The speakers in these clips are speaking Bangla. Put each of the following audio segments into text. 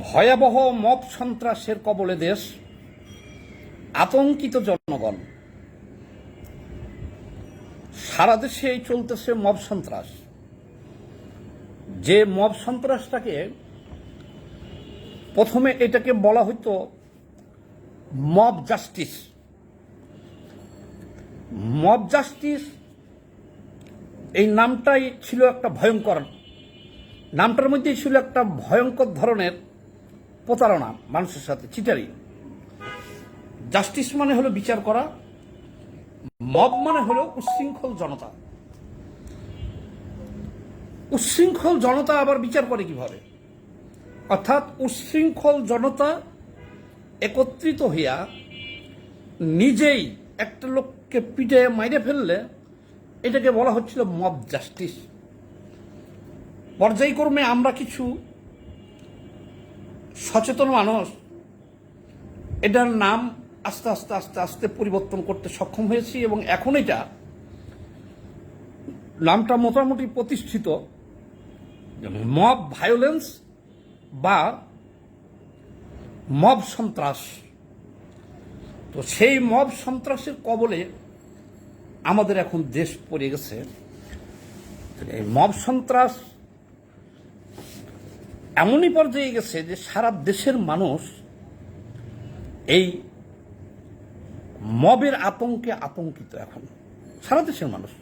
ভয়াবহ মব সন্ত্রাসের কবলে দেশ, আতঙ্কিত জনগণ। সারা দেশে চলতেছে মব সন্ত্রাস। যে মব সন্ত্রাসটাকে প্রথমে এটাকে বলা হতো মব জাস্টিস। মব জাস্টিস, এই নামটাই ছিল একটা ভয়ঙ্কর, নামটার মধ্যেই ছিল একটা ভয়ঙ্কর ধরনের প্রতারণা, মানুষের সাথে চিটারি। জাস্টিস মানে হলো বিচার করা, মব মানে হলো উচ্ছৃঙ্খল জনতা। উচ্ছৃঙ্খল জনতা আবার বিচার করে কীভাবে? অর্থাৎ উচ্ছৃঙ্খল জনতা একত্রিত হইয়া নিজেই একটা লোককে পিঠে মাইরে ফেললে, এটাকে বলা হচ্ছিল মব জাস্টিস। পর্যায়ক্রমে আমরা কিছু সচেতন মানুষ। এটার নাম আস্তে আস্তে আস্তে আস্তে পরিবর্তন করতে সক্ষম হয়েছি এবং এখন এটা নামটা মোটামুটি প্রতিষ্ঠিত। মব ভায়োলেন্স বা মব সন্ত্রাস। তো সেই মব সন্ত্রাসের কবলে আমাদের এখন দেশ পড়ে গেছে। মব সন্ত্রাস এমনই পর্যায়ে গেছে যে সারা দেশের মানুষ এই মবের আতঙ্কে আতঙ্কিত এখন। সারা দেশের মানুষ।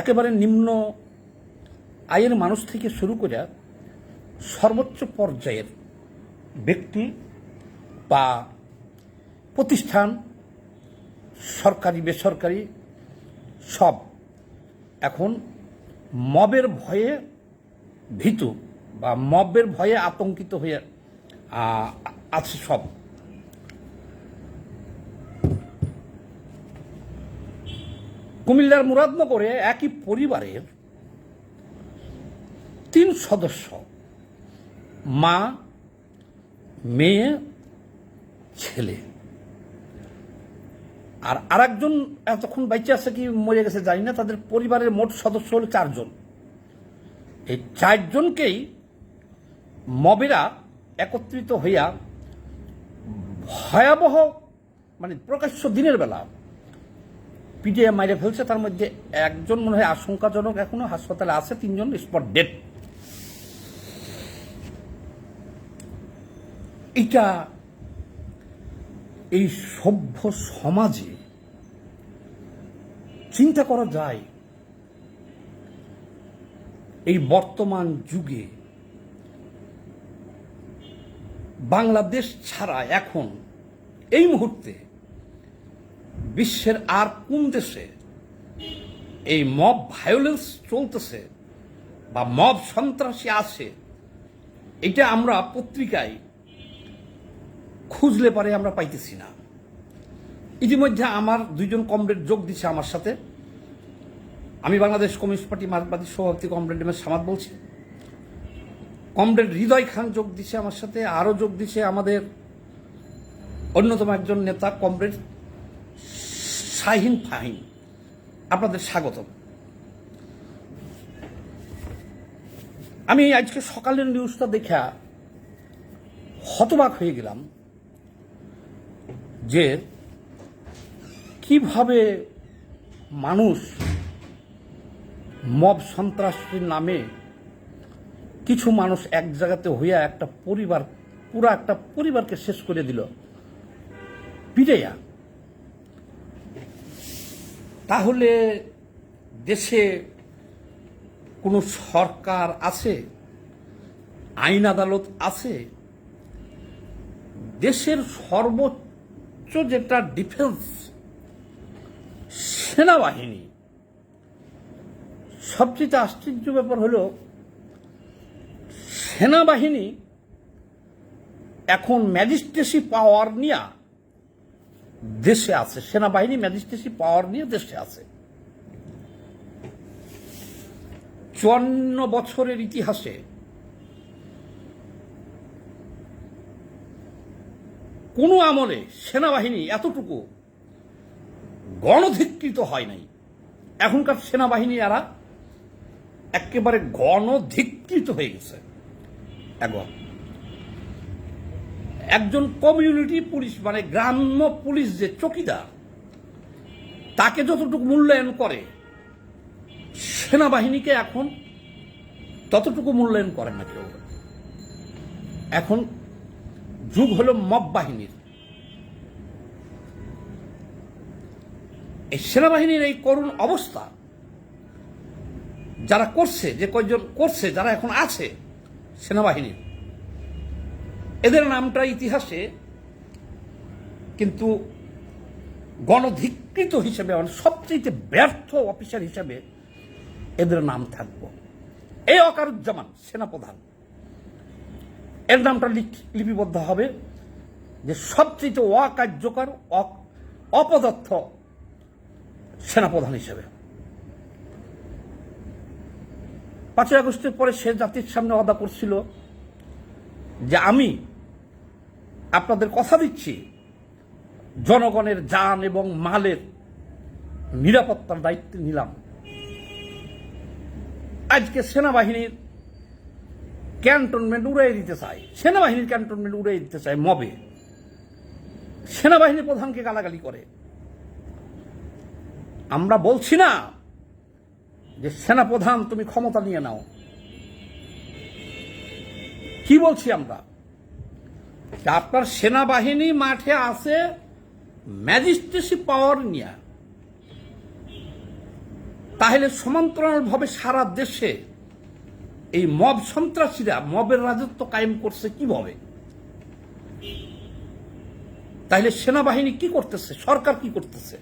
একেবারে নিম্ন আয়ের মানুষ থেকে শুরু করে সর্বোচ্চ পর্যায়ের ব্যক্তি বা প্রতিষ্ঠান, সরকারি, বেসরকারি, সব এখন মবের ভয়ে ভীতু। বা মবের ভয়ে আতঙ্কিত হয়ে আছে সব। কুমিল্লার মুরাদনগরে একই পরিবারের তিন সদস্য, মা, মেয়ে, ছেলে। আর আরেকজন এতক্ষণ বাইচে আছে কি মরে গেছে জানি না, তাদের পরিবারের মোট সদস্য হলো চারজন। এই চারজনকেই মবেরা একত্রিত হইয়া ভয়াবহ মানে প্রকাশ্য দিনের বেলা পিটিয়ে মাইরে ফেলছে, তার মধ্যে একজন মনে হয় আশঙ্কাজনক এখনও, হাসপাতালে আছে, তিনজন স্পট ডেড। এটা এই সভ্য সমাজে চিন্তা করা যায়। এই বর্তমান যুগে বাংলাদেশ ছাড়া এখন এই মুহূর্তে বিশ্বের আর কোন দেশে এই মব ভায়োলেন্স চলতেছে বা মব সন্ত্রাসী আছে, এটা আমরা পত্রিকায় খুঁজলে পারে আমরা পাইতেছি না। ইতিমধ্যে আমার দুইজন কমরেড যোগ দিচ্ছে আমার সাথে। আমি বাংলাদেশ কমিউনিস্ট পার্টি মার্কবাদী সভাপতি কমরেড এম সামাদ বলছি। কমরেড হৃদয় খান যোগ দিচ্ছে আমার সাথে, আরও যোগ দিচ্ছে আমাদের অন্যতম একজন নেতা, কমরেড শাহিন ফাহিন আপনাদের স্বাগতম। আমি আজকে সকালের নিউজটা দেখা হতবাক হয়ে গেলাম যে কীভাবে মানুষ মব সন্ত্রাসীর নামে কিছু মানুষ এক জায়গাতে হইয়া একটা পরিবার, পুরো একটা পরিবারকে শেষ করে দিল। পিটাইয়া তাহলে দেশে কোনো সরকার আছে? আইন আদালত আছে? দেশের সর্বোচ্চ যেটা ডিফেন্স, সেনাবাহিনী। সবচেয়ে আশ্চর্য ব্যাপার হলো সেনাবাহিনী এখন ম্যাজিস্ট্রেসি পাওয়ার নিয়ে দেশে আছে। সেনাবাহিনী ম্যাজিস্ট্রেসি পাওয়ার নিয়ে দেশে আছে। চুয়ান্ন বছরের ইতিহাসে কোনো আমলে সেনাবাহিনী এতটুকু গণধিকৃত হয় নাই। এখনকার সেনাবাহিনী এরা একেবারে গণধিকৃত হয়ে গেছে। একবার একজন কমিউনিটি পুলিশ মানে গ্রাম্য পুলিশ যে চকিদার, তাকে যতটুকু মূল্যায়ন করে, সেনাবাহিনীকে এখন ততটুকু মূল্যায়ন করে না কেউ। এখন যুগ হলো মব বাহিনীর। এই সেনাবাহিনীর এই করুণ অবস্থা, যারা করছে, যে কয়জন করছে, যারা এখন আছে সেনাবাহিনীর এদের নামটা ইতিহাসে কিন্তু গণধিকৃত হিসেবে সবচেয়ে ব্যর্থ অফিসার হিসেবে এদের নাম থাকব। এই অকারুজ্জামান, সেনাপ্রধান। এর নামটা লিপিবদ্ধ হবে যে সবচেয়ে অকার্যকর অপদার্থ সেনাপ্রধান হিসেবে। পাঁচই আগস্টের পরে সে জাতির সামনে অদা করছিল যে আমি আপনাদের কথা দিচ্ছি, জনগণের যান এবং মালের নিরাপত্তার দায়িত্ব নিলাম। আজকে সেনাবাহিনীর ক্যান্টনমেন্ট উড়াই দিতে চায়, সেনাবাহিনীর ক্যান্টনমেন্ট উড়াই দিতে চায় মবে। সেনাবাহিনী প্রধানকে গালাগালি করে। আমরা বলছি না যে সেনাপ্রধান তুমি ক্ষমতা নিয়ে নাও। কি বলছি আমরা? আপনার সেনাবাহিনী মাঠে আছে ম্যাজিস্ট্রেসি পাওয়ার নিয়ে। তাহলে সমান্তরালভাবে সারা দেশে এই মব সন্ত্রাসীরা, মবের রাজত্ব কায়েম করছে কীভাবে? তাহলে সেনাবাহিনী কি করতেছে? সরকার কি করতেছে?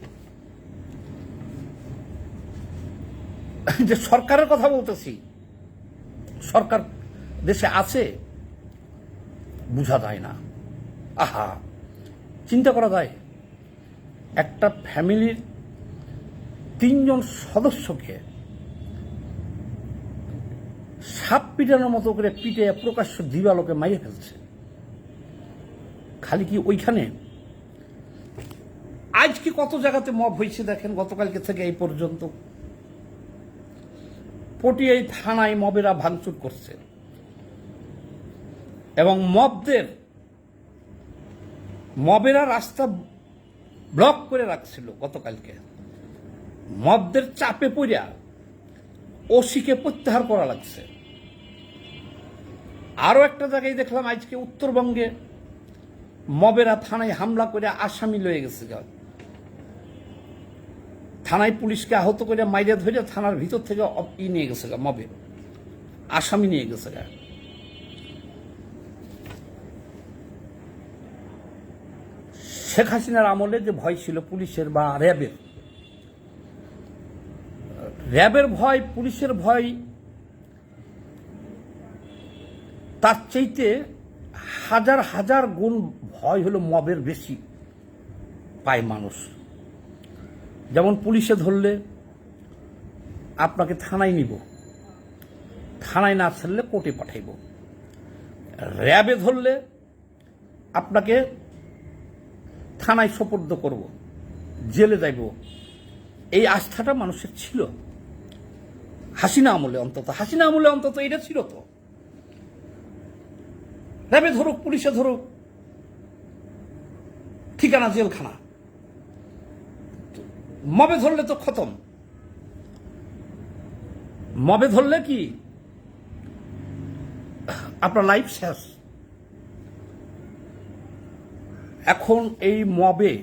যে সরকারের কথা বলতেছি, সরকার দেশে আছে, বোঝা যায় না। আহা, চিন্তা করা যায়, একটা ফ্যামিলির তিনজন সদস্যকে সাপ পিটানোর মতো করে পিটে প্রকাশ্য দিবালোকে মাইরে ফেলছে। খালি কি ওইখানে? আজকে কত জায়গাতে মব হয়েছে দেখেন, গতকালকে থেকে এই পর্যন্ত। পটিয়াই থানায় মবেরা ভাঙচুর করছে। এবং মবদের মবেরা রাস্তা ব্লক করে রাখছিল গতকালকে। মবদের চাপে পড়িয়া ওসিকে প্রত্যাহার করা লাগছে। আরও একটা জায়গায় দেখলাম আজকে উত্তরবঙ্গে মবেরা থানায় হামলা করে আসামি লয়ে গেছে। থানায় পুলিশকে আহত করে মাইরে ধরে থানার ভিতর থেকে ই নিয়ে গেছে মবে। আসামি নিয়ে গেছে শেখ হাসিনার আমলে যে ভয় ছিল পুলিশের বা র্যাবের র্যাবের ভয়, পুলিশের ভয়, তার চাইতে হাজার হাজার গুণ ভয় হলো মবের বেশি পায় মানুষ। যেমন পুলিশে ধরলে আপনাকে থানায় নিব। থানায় না ছাড়লে কোর্টে পাঠাইব। র্যাবে ধরলে আপনাকে থানায় সোপর্দ করব। জেলে যাইব। এই আস্থাটা মানুষের ছিল। হাসিনা আমলে অন্তত। হাসিনা আমলে অন্তত এটা ছিল তো। র্যাবে ধরুক, পুলিশে ধরুক, ঠিকানা জেলখানা। মবে ধরলে তো খতম। মবে ধরলে কি? আপনার লাইফ শেষ। এখন এই মবে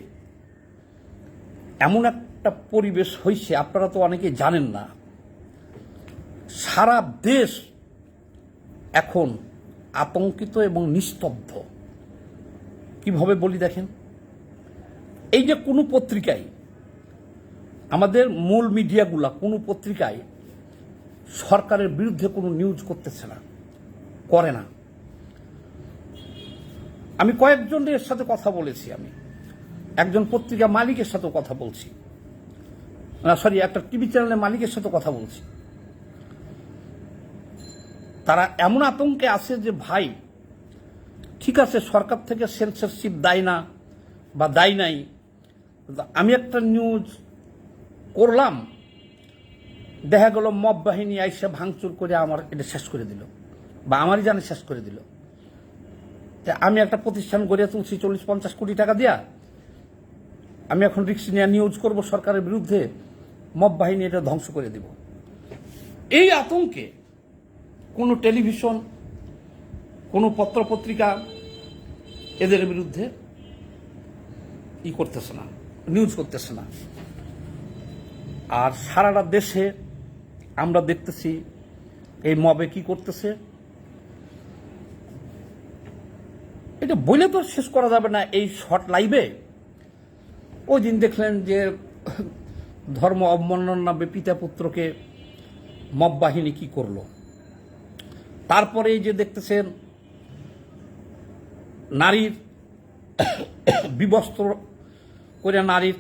এমন একটা পরিবেশ হয়েছে আপনারা তো অনেকে জানেন না। সারা দেশ এখন আতঙ্কিত এবং নিস্তব্ধ। কীভাবে বলি দেখেন? এই যে কোনো পত্রিকায় আমাদের মূল মিডিয়াগুলা কোনো পত্রিকায় সরকারের বিরুদ্ধে কোনো নিউজ করতেছে না, করে না। আমি কয়েকজনের সাথে কথা বলেছি আমি। একজন পত্রিকা মালিকের সাথে কথা বলছি। না সরি একটা টিভি চ্যানেলের মালিকের সাথে কথা বলছি। তারা এমন আতঙ্কে আছে যে, ভাই, ঠিক আছে, সরকার থেকে সেন্সরশিপ দেয় না বা দেয় নাই আমি একটা নিউজ করলাম, দেখা গেল মব বাহিনী আইসা ভাঙচুর করে আমার এটা শেষ করে দিল, বা আমারই জানে শেষ করে দিল। যে আমি একটা প্রতিষ্ঠান গড়ে তুলছি চল্লিশ পঞ্চাশ কোটি টাকা দিয়া। আমি এখন রিক্স নিয়ে নিউজ করব সরকারের বিরুদ্ধে, মব বাহিনী এটা ধ্বংস করে দিব। এই আতঙ্কে কোনো টেলিভিশন, কোনো পত্রপত্রিকা এদের বিরুদ্ধে ই করতেছে না, নিউজ করতেছে না। আর সারাটা দেশে আমরা দেখতেছি এই মবে কি করতেছে। এটা বলে তো শেষ করা যাবে না এই শর্ট লাইভে। ওই দিন দেখলেন যে ধর্ম অবমাননার নামে পিতা পুত্রকে মব বাহিনী কি করল। তারপরে যে দেখতেছেন নারীর বিবস্ত্র করে নারীর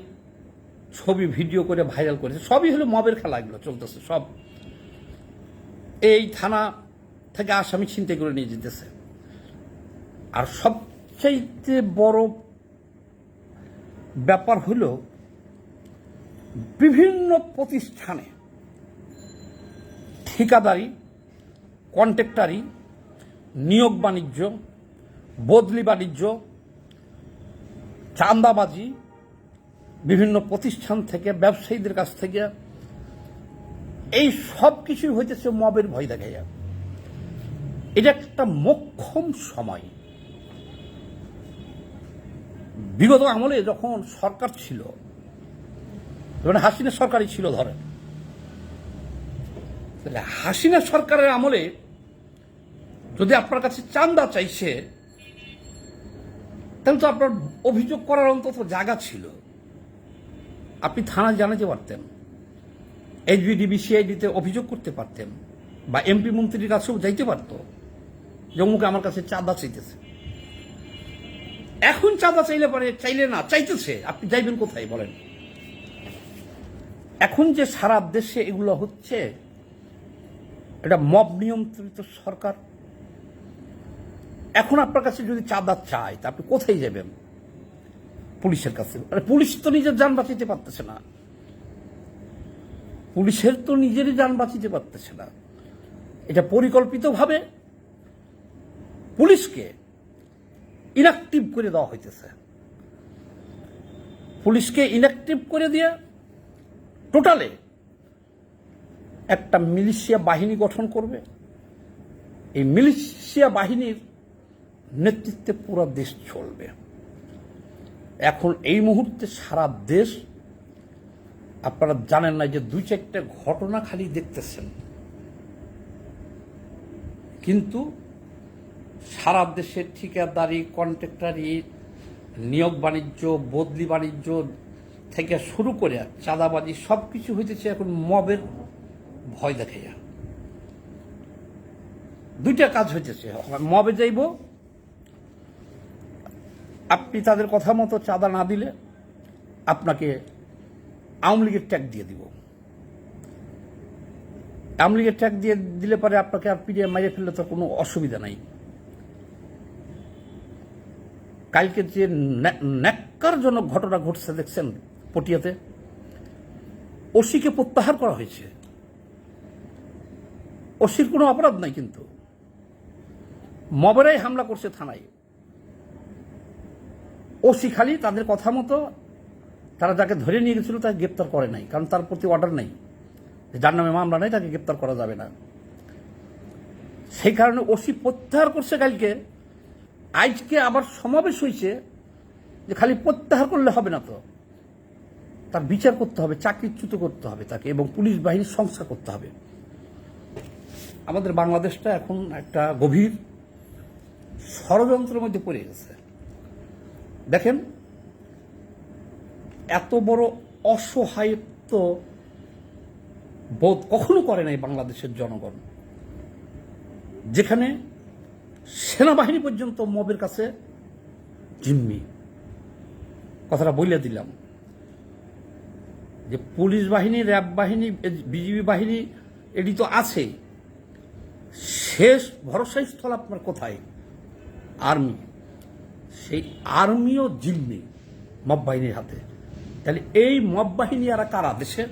ছবি, ভিডিও করে ভাইরাল করেছে, সবই হলো মবের খেলা এগুলো চলতেছে, সব। এই থানা থেকে আসামি ছিনতাই করে নিয়ে যেতেছে। আর সবচাইতে বড় ব্যাপার হল, বিভিন্ন প্রতিষ্ঠানে ঠিকাদারি, কন্ট্রাক্টারি, নিয়োগ বাণিজ্য, বদলি বাণিজ্য, চাঁদাবাজি বিভিন্ন প্রতিষ্ঠান থেকে, ব্যবসায়ীদের কাছ থেকে, এই সব কিছুই হইতেছে মবের ভয় দেখা যায় এটা একটা মোক্ষম সময়। বিগত আমলে যখন সরকার ছিল মানে হাসিনা সরকারই ছিল ধরেন, তাহলে হাসিনা সরকারের আমলে যদি আপনার কাছে চান্দা চাইছে, তাহলে তো আপনার অভিযোগ করার অন্তত জায়গা ছিল। আপনি থানায় জানাতে পারতেন। এইচবিডিবি সিআইডিতে অভিযোগ করতে পারতেন বা এমপি মন্ত্রীর কাছেও যাইতে পারতো। যে অমুকে আমার কাছে চাঁদা চাইতেছে। এখন চাঁদা চাইলে পারে চাইলে না, চাইতেছে। আপনি যাইবেন কোথায় বলেন? এখন যে সারা দেশে এগুলো হচ্ছে, এটা মব নিয়ন্ত্রিত সরকার। এখন আপনার কাছে যদি চাঁদা চায় তা আপনি কোথায় যাবেন? পুলিশের কাছে। আরে পুলিশ তো নিজের যান বাঁচাতে পারতেছে না। পুলিশের তো নিজেরই যান বাঁচিতে পারতেছে না। এটা পরিকল্পিতভাবে পুলিশকে ইনঅ্যাক্টিভ করে দেওয়া হইতেছে। পুলিশকে ইনঅ্যাক্টিভ করে দিয়ে টোটালে একটা মিলিশিয়া বাহিনী গঠন করবে। এই মিলিশিয়া বাহিনীর নেতৃত্বে পুরো দেশ চলবে। এখন এই মুহূর্তে সারা দেশ, আপনারা জানেন না যে দুই চারটে ঘটনা খালি দেখতেছেন। কিন্তু সারা দেশে ঠিকাদারি, কন্ট্রাক্টারি, নিয়োগ বাণিজ্য, বদলি বাণিজ্য থেকে শুরু করে চাঁদাবাজি সব কিছু হইতেছে এখন মবের ভয় দেখাইয়া। দুইটা কাজ হইতেছে, মবে যাইব আপনি তাদের কথা মতো চাঁদা না দিলে আপনাকে আওয়ামী লীগের ট্যাগ দিয়ে দিব। আওয়ামী লীগের ট্যাগ দিয়ে দিলে পরে আপনাকে আর পিডিএ মারিয়ে ফেললে তো কোনো অসুবিধা নাই। কালকে যে ন্যাক্কারজনক ঘটনা ঘটছে দেখছেন পটিয়াতে, ওসিকে প্রত্যাহার করা হয়েছে। ওসির কোনো অপরাধ নাই কিন্তু। মবেরাই হামলা করছে থানায়। ওসি খালি তাদের কথা মতো তারা যাকে ধরে নিয়ে গেছিল তাকে গ্রেপ্তার করে নাই, কারণ তার প্রতি অর্ডার নেই। যার নামে মামলা নেই, তাকে গ্রেপ্তার করা যাবে না। সেই কারণে ওসি প্রত্যাহার করছে কালকে। আজকে আবার সমাবেশ হয়েছে যে খালি প্রত্যাহার করলে হবে না তো। তার বিচার করতে হবে, চাকরিচ্যুত করতে হবে তাকে এবং পুলিশ বাহিনীর সংস্কার করতে হবে। আমাদের বাংলাদেশটা এখন একটা গভীর ষড়যন্ত্রের মধ্যে পড়ে গেছে। দেখেন, এত বড় অসহায়ত্ব বোধ কখনো করে নাই বাংলাদেশের জনগণ। যেখানে সেনাবাহিনী পর্যন্ত মবের কাছে জিম্মি। কথাটা বলে দিলাম। যে পুলিশ বাহিনী, র্যাব বাহিনী, বিজিবি বাহিনী, এটি তো আছে। শেষ ভরসা স্থল আপনার কোথায়? আর্মি। সেই আর্মিও জিম্মি মব বাহিনীর হাতে। তাহলে এই মব বাহিনী আর কারা দেশে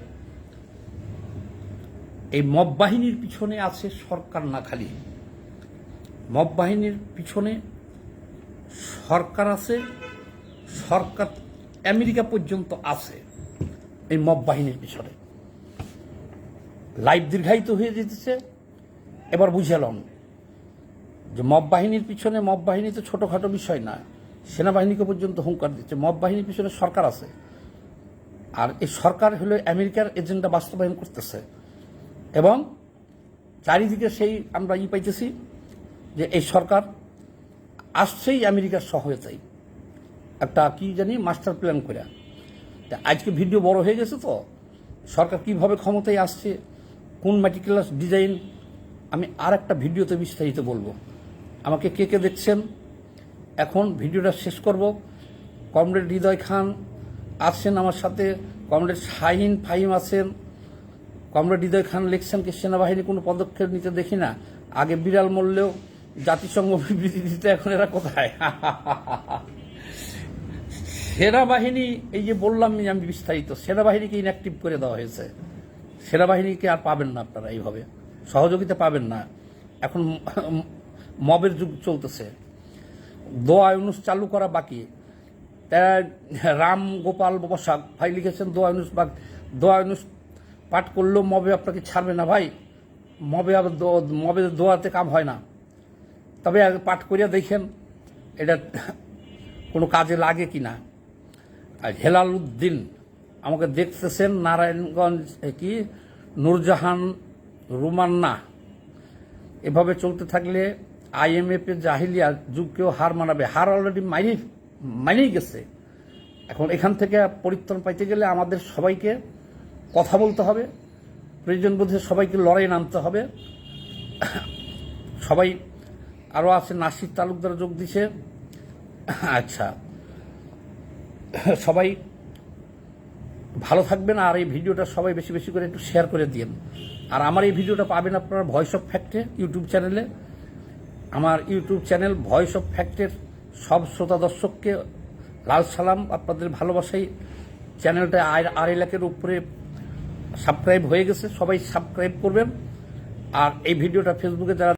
এই মব বাহিনীর পিছনে আছে সরকার না খালি। মব বাহিনীর পিছনে সরকার আছে, সরকার আমেরিকা পর্যন্ত আছে এই মব বাহিনীর পিছনে। লাইফ দীর্ঘায়িত হয়ে যেতেছে, এবার বুঝালাম যে মব বাহিনীর পিছনে, মব বাহিনী তো ছোটোখাটো বিষয় না সেনাবাহিনীকে পর্যন্ত হুঙ্কার দিচ্ছে। মব বাহিনীর পিছনে সরকার আছে। আর এই সরকার হলো আমেরিকার এজেন্ডা বাস্তবায়ন করতেছে। এবং চারিদিকে সেই আমরা ই পাইতেছি যে এই সরকার আসছেই আমেরিকার সহায়তাই একটা কি জানি মাস্টার প্ল্যান করে তা আজকে ভিডিও বড় হয়ে গেছে তো। সরকার কীভাবে ক্ষমতায় আসছে, কোন ম্যাটিকুলাস ডিজাইন, আমি আর একটা ভিডিওতে বিস্তারিত বলব। আমাকে কে কে দেখছেন? এখন ভিডিওটা শেষ করব। কমরেড হৃদয় খান আছেন আমার সাথে। কমরেড শাহিন ফাহিম আছেন। কমরেড হৃদয় খান লিখছেন কি, সেনাবাহিনী কোনো পদক্ষেপ নিতে দেখি না। আগে বিড়াল মরলেও জাতিসংঘ বিবৃতি দিতে এখন এরা কোথায়? সেনাবাহিনী, এই যে বললাম আমি বিস্তারিত, সেনাবাহিনীকে ইনঅ্যাক্টিভ করে দেওয়া হয়েছে। সেনাবাহিনীকে আর পাবেন না আপনারা এইভাবে। সহযোগিতা পাবেন না। এখন মবের যুগ চলতেছে। দোয়া ইউনুস চালু করা বাকি। রাম গোপাল বসাক ভাই লিখেছেন, দোয়া ইউনুস বাক দোয়া ইউনুস পাঠ করলেও মবে আপনাকে ছাড়বে না ভাই। মবে আবার মবে দোয়াতে কাম হয় না। তবে পাঠ করিয়া দেখেন, এটা কোনো কাজে লাগে কি না আর হেলাল উদ্দিন আমাকে দেখতেছেন, নারায়ণগঞ্জ কি? নূরজাহান রুমান্না। এভাবে চলতে থাকলে আইএমএফ এর জাহিলিয়া যুগকেও হার মানাবে। হার অলরেডি মাইনে মাইনেই গেছে। এখন এখান থেকে পরিত্রাণ পাইতে গেলে আমাদের সবাইকে কথা বলতে হবে। প্রয়োজন বোধে সবাইকে লড়াই নামতে হবে। সবাই আরও আছে, নাসির তালুকদার যোগ দিছে। আচ্ছা। সবাই ভালো থাকবেন আর এই ভিডিওটা সবাই বেশি বেশি করে একটু শেয়ার করে দিন আর আমার এই ভিডিওটা পাবেন আপনারা ভয়েস অফ ফ্যাক্টে ইউটিউব চ্যানেলে আমার ইউটিউব চ্যানেল ভয়েস অফ ফ্যাক্টের সব শ্রোতা দর্শককে লাল সালাম। আপনাদের ভালোবাসাই চ্যানেলটা আর আড়াই লাখের উপরে সাবস্ক্রাইব হয়ে গেছে। সবাই সাবস্ক্রাইব করবেন। আর এই ভিডিওটা ফেসবুকে যারা